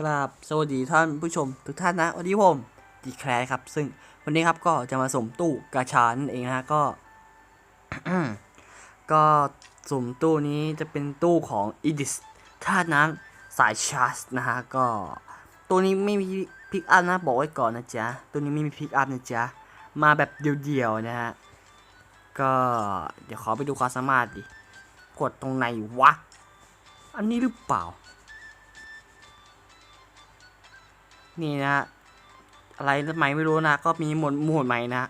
กราบสวัสดีท่านผู้ชมทุกท่านนะวันนี้ผมดีแคลร์ครับ ซึ่งวันนี้ครับก็จะมาสมตู้กาชานั่นเองนะฮะก็ ก็สมตู้นี้จะเป็นตู้ของอีดิสธาน้ำสายชาร์จนะฮะก็ ตัวนี้ไม่มีพิกอัพนะบอกไว้ก่อนนะจ๊ะ ตัวนี้ไม่มีพิกอัพนะจ๊ะ มาแบบเดียวๆนะฮะก็เดี๋ยวขอไปดูความสามารถดิกดตรงไหนวะ อันนี้หรือเปล่า นี่นะ อะไรไหมไม่รู้นะ ก็มีหมวดหมวดใหม่นะ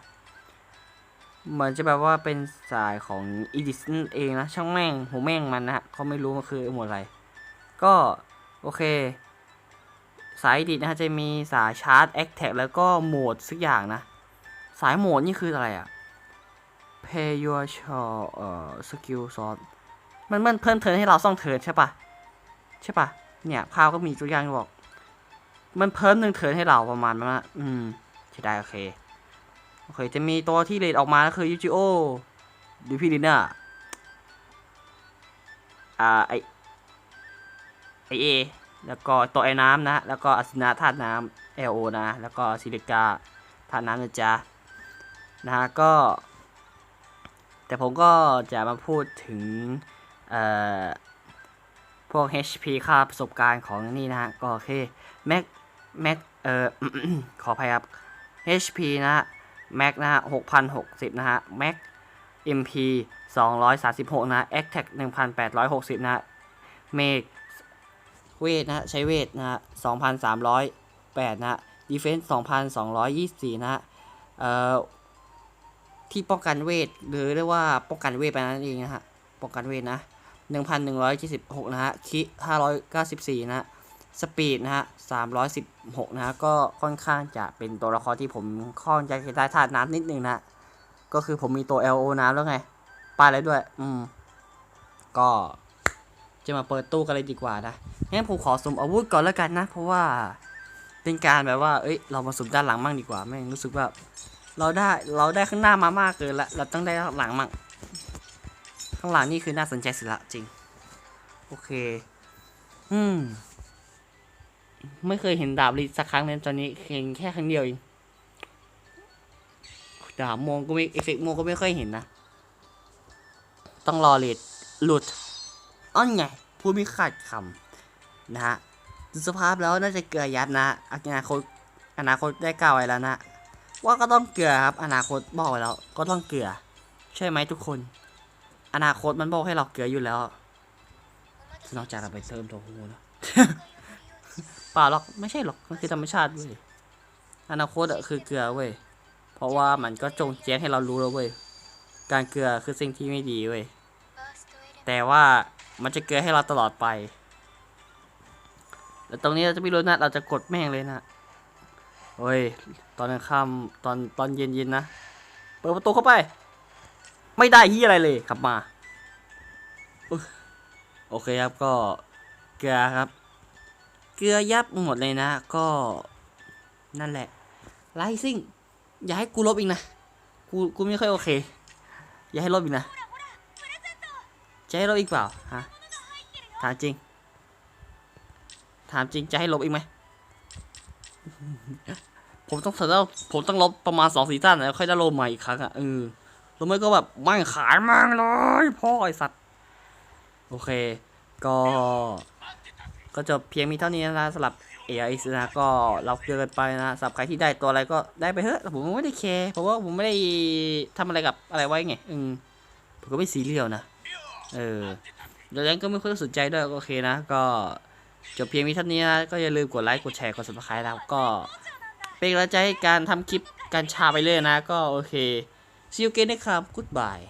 เหมือนจะแบบว่าเป็นสายของอีดิสันเองนะ ช่างแม่งหัวแม่งมันนะเขาไม่รู้มันคือหมวดอะไร ก็โอเค สายอีดิสนะจะมีสายชาร์จแอคแท็กแล้วก็โหมดสักอย่างนะ สายโหมดนี่คืออะไรอะ Pay your shot เอ่อ skill shot มันมันเพิ่มเทินให้เราซ่องเทินใช่ปะใช่ปะเนี่ยภาพก็มีตัวอย่างบอก มันเพิ่มหนึ่งเทิร์นให้เราประมาณนั้นนะอืมใช่ได้โอเค โอเค จะมีตัวที่เลดออกมาก็คือยูจิโอดูพี่ลิน่าอ่าไอไอเอแล้วก็ตัวไอ้น้ำนะ แล้วก็อัศนาธาตุน้ำเอโอนะ แล้วก็ซิลิกาธาตุน้ำนะจ๊ะนะฮะก็ แต่ผมก็จะมาพูดถึง เอ่อ พวก HP ค่าประสบการณ์ของนี่นะฮะ ก็โอเค Mac Mac เอ่อขออภัยครับ HP นะฮะ Mac นะฮะ6,060นะฮะ Mac MP 236นะฮะ Attack 1,860นะฮะ Make เวทนะฮะใช้เวทนะฮะ2,308นะฮะ Defense 2,224นะฮะเอ่อที่ป้องกันเวทหรือเรียกว่าป้องกันเวทไปนั่นเองนะฮะป้องกันเวทนะ1,176นะฮะคิ594นะฮะ สปีดนะฮะ316 นะฮะ ก็ค่อนข้างจะเป็นตัวละครที่ผมค่อนจะได้ธาตุน้ำนิดนึงนะก็คือผมมีตัว LO น้ำแล้วไงปาแล้วด้วย อืม ก็จะมาเปิดตู้กันเลยดีกว่านะงั้นผมขอสุ่มอาวุธก่อนแล้วกันนะ เพราะว่าเป็นการแบบว่า เอ้ย เรามาสุ่มด้านหลังมั่งดีกว่า แม่งรู้สึกว่าเราได้ เราได้ข้างหน้ามามากเกินละ เราต้องได้ข้างหลังมั่ง ข้างหลังนี่คือน่าสนใจสุดละจริง โอเค อืม ไม่เคยเห็นดาบลิสักครั้งเลยตอนนี้เห็นแค่ครั้งเดียวเองดาบโมงก็ไม่เอฟเฟกโมงก็ไม่ค่อยเห็นนะ ต้องรอเลดหลุดอ้อนไงพูดไม่ขาดคำนะฮะสภาพแล้วน่าจะเกลือยัดนะอนาคตอนาคตได้กล่าวไว้แล้วนะ ว่าก็ต้องเกลือครับ อนาคตบอกไว้แล้วก็ต้องเกลือใช่ไหมทุกคน อนาคตมันบอกให้เราเกลืออยู่แล้วนอกจากเราไปเติมตัวหูนะเป่าหรอกไม่ใช่หรอกมันคือธรรมชาติเว้ยอนาคตอะคือเกลือเว้ยเพราะว่ามันก็จงแจ้งให้เรารู้แล้วเว้ยการเกลือคือสิ่งที่ไม่ดีเว้ยแต่ว่ามันจะเกลือให้เราตลอดไปแล้วตรงนี้เราจะไม่รู้นะเราจะกดแม่งเลยนะเฮ้ยตอนกลางค่ำตอนตอนเย็นเย็นๆนะเปิดประตูเข้าไป ไม่ได้ที่อะไรเลยกลับมาโอเคครับก็เกลือครับ เกลือยับหมดเลยนะ ก็นั่นแหละไลซิ่งอย่าให้กูลบอีกนะ กูกูไม่ค่อยโอเค อย่าให้ลบอีกนะจะให้ลบอีกเปล่าฮะถามจริง ถามจริงจะให้ลบอีกไหมผมต้องเสร็จแล้วผมต้องลบประมาณสองซีซั่นแล้วค่อยได้ลบใหม่อีกครั้งอะเออลบไม่ก็แบบไม่งขายมั่งเลยพ่อไอสัตว์ โอเค ก็ ก็จบเพียงมีเท่านี้นะสำหรับ AIS นะก็เราเกินไปนะสำหรับใครที่ได้ตัวอะไรก็ได้ไปเถอะผมไม่ได้แคร์เพราะว่าผมไม่ได้ทำอะไรกับอะไรไว้ไงอืมผมก็ไม่ซีเรียสนะเออดังนั้นก็ไม่ค่อยสนใจด้วยก็โอเคนะ ก็จบเพียงมีเท่านี้นะก็อย่าลืมกดไลค์กดแชร์กด subscribe แล้วก็เป็นกำลังใจให้การทำคลิปการชาไปเรื่อยนะ ก็โอเค see you again นะครับ goodbye